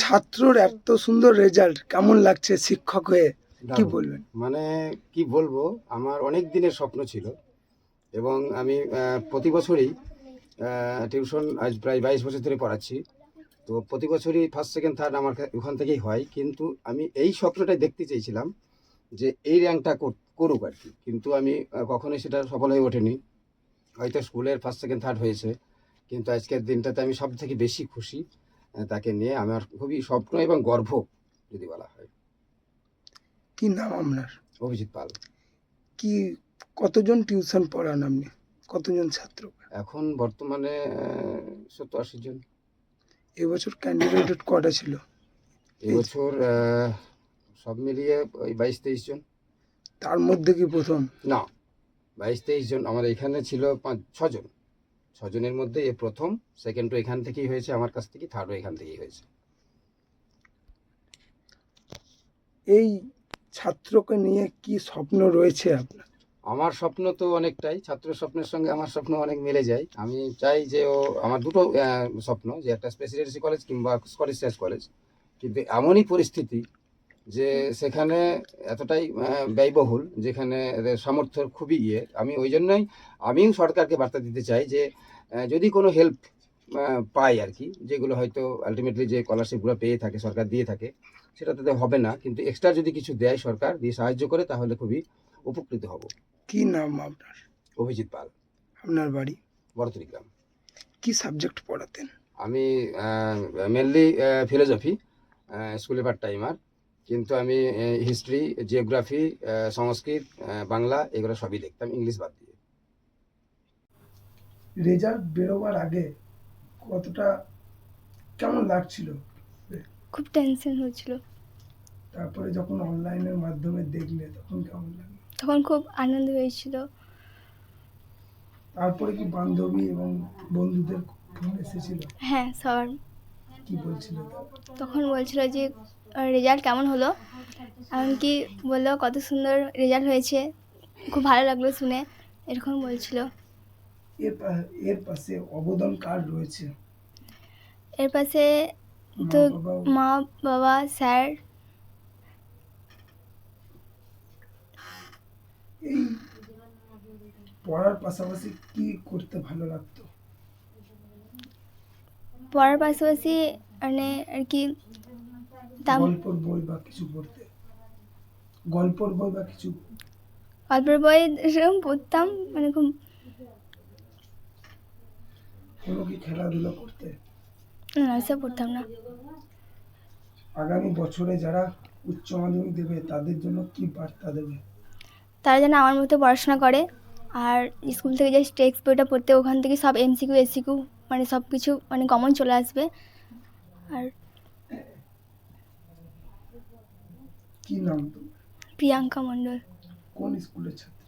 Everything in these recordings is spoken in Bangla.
ছাত্রর এত সুন্দর রেজাল্ট কেমন লাগছে শিক্ষক হয়ে? কি বলবেন? মানে কি বলব আমার অনেক দিনের স্বপ্ন ছিল এবং আমি প্রতি বছরই টিউশন আজ প্রায় বাইশ বছর ধরে পড়াচ্ছি। তো প্রতি বছরই ফার্স্ট সেকেন্ড থার্ড আমার ওখান থেকেই হয়। কিন্তু আমি এই স্বপ্নটাই দেখতে চেয়েছিলাম যে এই র্যাঙ্কটা করুক আর কি। কিন্তু আমি কখনোই সেটা সফল হয়ে ওঠেনি। হয়তো স্কুলের ফার্স্ট সেকেন্ড থার্ড হয়েছে। কিন্তু আজকের দিনটাতে আমি সব থেকে বেশি খুশি। তাকে নিয়ে আমার খুবই স্বপ্ন এবং গর্ব যদি বলা হয়। কি নাম আপনার? অভিজিৎ পাল। কি কতজন টিউশন পড়ান আপনি? কতজন ছাত্র? এখন বর্তমানে সত্তর আশি জন। এবছর ক্যান্ডিডেট কটা ছিল? এবছর সব মিলিয়ে ওই বাইশ তেইশ জন। তার মধ্যে কি প্রথম? না বাইশ তেইশ জন। আমার এখানে ছিল পাঁচ ছজন। ছজনের মধ্যে এ প্রথম সেকেন্ডও এখান থেকেই হয়েছে আমার কাছ থেকে থার্ডও এখান থেকেই হয়েছে। এই ছাত্রকে নিয়ে কি স্বপ্ন রয়েছে আপনার? আমার স্বপ্ন তো অনেকটাই ছাত্র স্বপ্নের সঙ্গে আমার স্বপ্ন অনেক মিলে যায়। আমি চাই যে ও আমার দুটো স্বপ্ন যে একটা প্রেসিডেন্সি কলেজ কিংবা স্কটিশ কলেজ কিন্তু এমনই পরিস্থিতি যে সেখানে এতটাই ব্যয়বহুল যেখানে এদের সামর্থ্য খুবই ইয়ে। আমি ওই জন্যই আমিও সরকারকে বার্তা দিতে চাই যে যদি কোনো হেল্প পাই আর কি যেগুলো হয়তো আলটিমেটলি যে স্কলারশিপগুলো পেয়ে থাকে সরকার দিয়ে থাকে সেটা তাতে হবে না। কিন্তু এক্সট্রা যদি কিছু দেয় সরকার দিয়ে সাহায্য করে তাহলে খুবই উপকৃত হব। কি নাম আপনার? অভিজিৎ পাল। আপনার বাড়ি? বড়তরি গ্রাম। কি সাবজেক্ট পড়াতেন? আমি মেনলি ফিলোসফি স্কুলে পার্ট টাইমার কিন্তু আমি হিস্ট্রি জিওগ্রাফি সংস্কৃত বাংলা এগুলো সবই দেখতাম ইংলিশ বাদ দিয়ে। রেজাল্ট বেরোবার আগে কতটা কেমন লাগছিল? খুব টেনশন হচ্ছিল তারপরে যখন অনলাইনের মাধ্যমে দেখলে তখন কেমন লাগল? তখন খুব আনন্দ হয়েছিল। তারপরে কি বান্ধবী এবং বন্ধুদের ফোন এসেছিল? হ্যাঁ স্যার কি বলছিল? তখন বলছিল যে রেজাল্ট কেমন হলো? এমনকি বলল কত সুন্দর রেজাল্ট হয়েছে। খুব ভালো লাগল শুনে এরকম বলছিল। এর পাশে অবদান কার রয়েছে? এর পাশে তো মা বাবা স্যার। এই পড়ার পাশাপাশি কি করতে ভালো লাগতো? পড়ার পাশাপাশি মানে আর কি গল্পের বই বা কিছু পড়তে। গল্পের বই বা কিছু। গল্পের বই সেরকম পড়তাম মানে খুব কোনো কি খেলাধুলা করতে? না পড়তাম না। আগামী বছরে যারা উচ্চ মাধ্যমিক দেবে তাদের জন্য কি বার্তা দেবে? তারা যেন আমার মতো পড়াশোনা করে আর স্কুল থেকে যে টেক্সট বইটা পড়তে ওখান থেকে সব এমসিকিউ এসিকিউ মানে সব কিছু মানে কমন চলে আসবে। আর কি নাম তোমার? প্রিয়াঙ্কা মণ্ডল। কোন স্কুলের ছাত্র?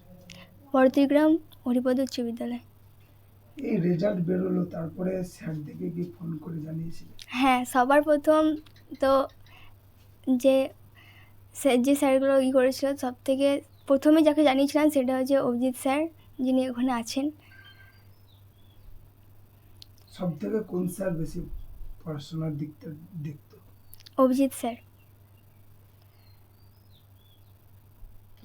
বড়তিগ্রাম হরিপদ উচ্চ বিদ্যালয়। এই রেজাল্ট বেরোলো তারপরে স্যার দেখে কি ফোন করে জানিয়েছিল? হ্যাঁ সবার প্রথম তো যে স্যার যে স্যারগুলো ই করেছিল সব থেকে প্রথমে যাকে জানিয়েছিলাম সেটা হচ্ছে অভিজিৎ স্যার যিনি ওখানে আছেন। সব থেকে কোন স্যার বেশি পড়াশোনার দিকটা দেখতো? অভিজিৎ স্যার।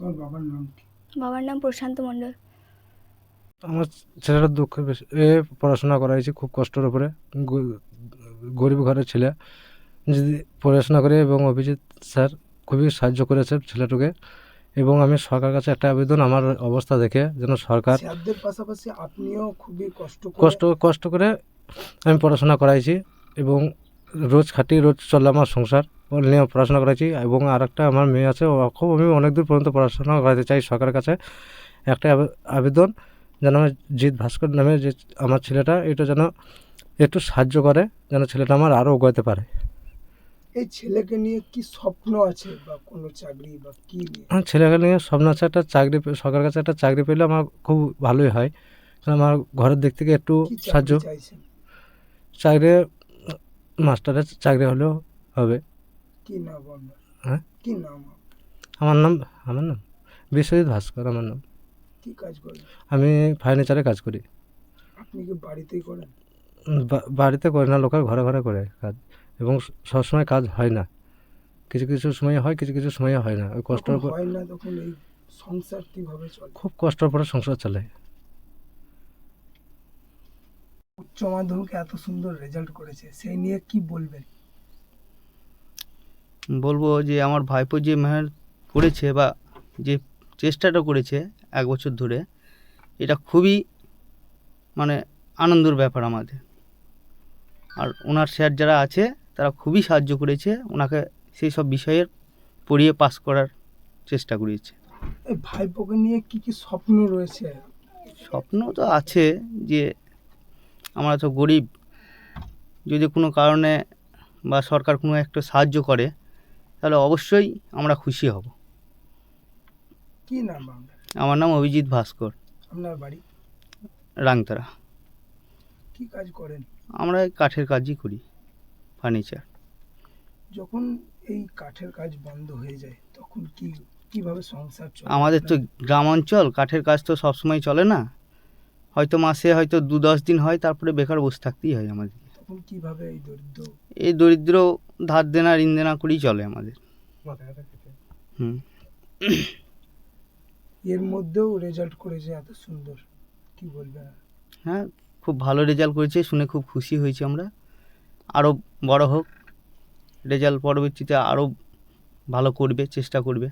তোমার বাবার নাম কি? বাবার নাম প্রশান্ত মণ্ডল। আমার ছেলেটা দুঃখ বেশি এ পড়াশোনা করাইছি খুব কষ্টের উপরে। গরিব ঘরের ছেলে। যদি পড়াশোনা করে এবং অভিজিৎ স্যার খুবই সাহায্য করেছে ছেলেটাকে এবং আমি সরকার কাছে একটা আবেদন আমার অবস্থা দেখে যেন সরকার পাশাপাশি আপনিও খুবই কষ্ট কষ্ট কষ্ট করে আমি পড়াশোনা করাইছি এবং রোজ খাটি রোজ চলে আমার সংসার। নিয়ে পড়াশোনা করেছি এবং আর একটা আমার মেয়ে আছে ও খুব আমি অনেক দূর পর্যন্ত পড়াশোনা করাতে চাই সরকারের কাছে। একটা আবে- আবেদন যেন আমার জিৎ ভাস্কর নামে যে আমার ছেলেটা এটা যেন একটু সাহায্য করে যেন ছেলেটা আমার আরও এগোতে পারে। এই ছেলেকে নিয়ে কি স্বপ্ন আছে বা কোনো চাকরি বা কি ছেলেকে নিয়ে স্বপ্ন আছে একটা চাকরি সরকারের কাছে একটা চাকরি পেলে আমার খুব ভালোই হয়। কারণ আমার ঘরের দিক থেকে একটু সাহায্য। চাকরি মাস্টারের চাকরি হলেও হবে। কি নাম আপনার? হ্যাঁ? কি নাম আমার নাম আমার নাম? বিশ্বজিৎ ভাস্কর আমার নাম। কি কাজ করেন? আমি ফার্নিচারে কাজ করি। আপনি কি বাড়িতেই করেন? বাড়িতে করে না লোকের ঘরে ঘরে করে কাজ। এবং সবসময় কাজ হয় না। কিছু কিছু সময় হয় কিছু কিছু সময় হয় না। ওই কষ্টের উপর হয় না তখন এই সংসার কীভাবে চলে? খুব কষ্টের পরে সংসার চলে। উচ্চ মাধ্যমিকে এত সুন্দর রেজাল্ট করেছে সেই নিয়ে কি বলবেন? বলব যে আমার ভাইপো যে মেহনত করেছে বা যে চেষ্টাটা করেছে এক বছর ধরে এটা খুবই মানে আনন্দের ব্যাপার আমাদের। আর ওনার স্যার যারা আছে তারা খুবই সাহায্য করেছে ওনাকে সেই সব বিষয়ের পড়িয়ে পাস করার চেষ্টা করিয়েছে এই ভাইপোকে নিয়ে কি কি স্বপ্ন রয়েছে? স্বপ্ন তো আছে যে আমরা তো গরিব। যদি কোনো কারণে বা সরকার কোনো একটা সাহায্য করে তাহলে অবশ্যই আমরা খুশি হব। কি নাম আমার নাম অভিজিৎ ভাস্কর। আপনার বাড়ি? রাংতারা। কি কাজ করেন? আমরা কাঠের কাজই করি ফার্নিচার। যখন এই কাঠের কাজ বন্ধ হয়ে যায় তখন কি কীভাবে সংসার চলে? আমাদের তো গ্রাম অঞ্চল কাঠের কাজ তো সবসময় চলে না। হয়তো মাসে হয়তো দু দশ দিন হয় তারপরে বেকার বসে থাকতেই হয় আমাদের। কীভাবে এই দরিদ্র? এই দরিদ্র ধার দেনা ঋণ দেনা করেই চলে আমাদের। হুম। এর মধ্যেও রেজাল্ট করেছে এত সুন্দর কি বলবেন হ্যাঁ খুব ভালো রেজাল্ট করেছে শুনে খুব খুশি হয়েছি আমরা। আরও বড় হোক রেজাল্ট পরবর্তীতে আরও ভালো করবে চেষ্টা করবে।